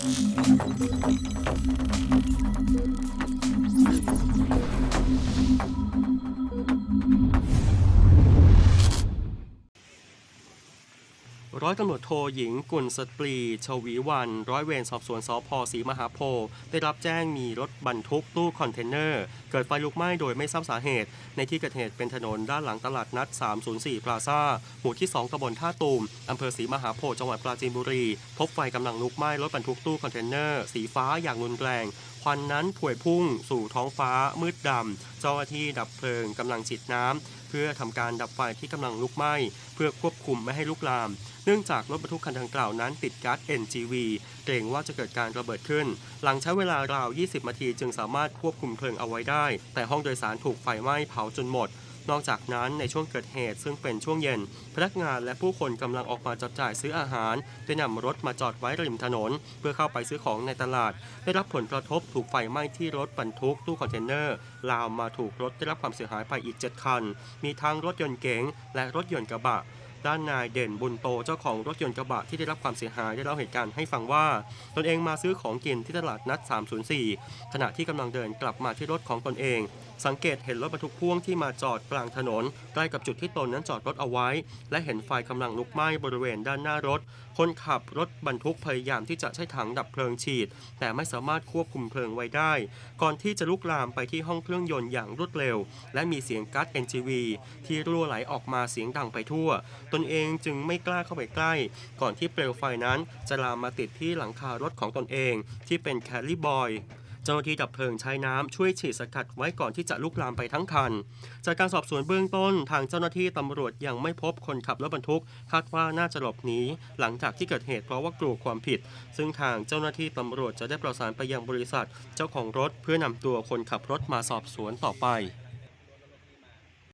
Thank you. ร้อยตำรวจโทหญิงกุลสตรีชวีวัน ร้อยเวรสอบสวนสพศรีมหาโพธิ์ได้รับแจ้งมีรถบรรทุกตู้คอนเทนเนอร์ เกิดไฟลุกไหม้โดยไม่ทราบสาเหตุ ในที่เกิดเหตุเป็นถนนด้านหลังตลาดนัด 304พลาซ่าหมู่ที่ 2ตำบลท่าตูมอำเภอศรีมหาโพธิ์จังหวัดปราจีนบุรี พบไฟกำลังลุกไหม้รถบรรทุกตู้คอนเทนเนอร์ สีฟ้าอย่างรุนแรง ควันนั้นผวยพุ่งสู่ท้องฟ้ามืดดำ เจ้าหน้าที่ดับเพลิงกำลังฉีดน้ำเพื่อทำการดับไฟที่กำลังลุกไหม้ เพื่อควบคุมไม่ให้ลุกลาม เนื่องจากรถบรรทุกคันดังกล่าวนั้นติดก๊าซ NGV เกรงว่าจะเกิดการระเบิดขึ้น หลังใช้เวลาราว 20 นาทีจึงสามารถควบคุมเพลิงเอาไว้ได้ แต่ห้องโดยสารถูกไฟไหม้เผาจนหมด นอกจากนั้นในช่วงเกิดเหตุซึ่งเป็นช่วงเย็น พนักงานและผู้คนกำลังออกมาจับจ่ายซื้ออาหารได้นำรถมาจอดไว้ริมถนน เพื่อเข้าไปซื้อของในตลาด ได้รับผลกระทบถูกไฟไหม้ที่รถบรรทุกตู้คอนเทนเนอร์ ลามมาถูกรถได้รับความเสียหายไปอีก 7 คัน มีทั้งรถยนต์เก๋งและรถยนต์กระบะด้านนายเด่นบุญโตเจ้าของรถยนต์กระบะที่ได้รับความเสียหายได้เล่าเหตุการณ์ให้ฟังว่า ตนเองมาซื้อของกินที่ตลาดนัด 304 ขณะที่กำลังเดินกลับมาที่รถของตนเอง สังเกตเห็นรถบรรทุกพ่วงที่มาจอดกลางถนนใกล้กับจุดที่ตนนั้นจอดรถเอาไว้ และเห็นไฟกำลังลุกไหม้บริเวณด้านหน้ารถ คนขับรถบรรทุกพยายามที่จะใช้ถังดับเพลิงฉีด แต่ไม่สามารถควบคุมเพลิงไว้ได้ ก่อนที่จะลุกลามไปที่ห้องเครื่องยนต์อย่างรวดเร็ว และมีเสียงก๊าซ NGV ที่รั่วไหลออกมาเสียงดังไปทั่ว ตนเองจึงไม่กล้าเข้าไปใกล้ ก่อนที่เปลวไฟนั้นจะลามมาติดที่หลังคารถของตนเอง ที่เป็นแคลรี่บอย จ้าหน้าที่ดับเพลิงใช้น้ำช่วยฉีดสกัดไว้ก่อนที่จะลุกลามไปทั้งคัน จากการสอบสวนเบื้องต้นทางเจ้าหน้าที่ตำรวจยังไม่พบคนขับรถบรรทุก คาดว่าน่าจะหลบหนีหลังจากที่เกิดเหตุเพราะว่ากลัวความผิด ซึ่งทางเจ้าหน้าที่ตำรวจจะได้ประสานไปยังบริษัท เจ้าของรถเพื่อนำตัวคนขับรถมาสอบสวนต่อไป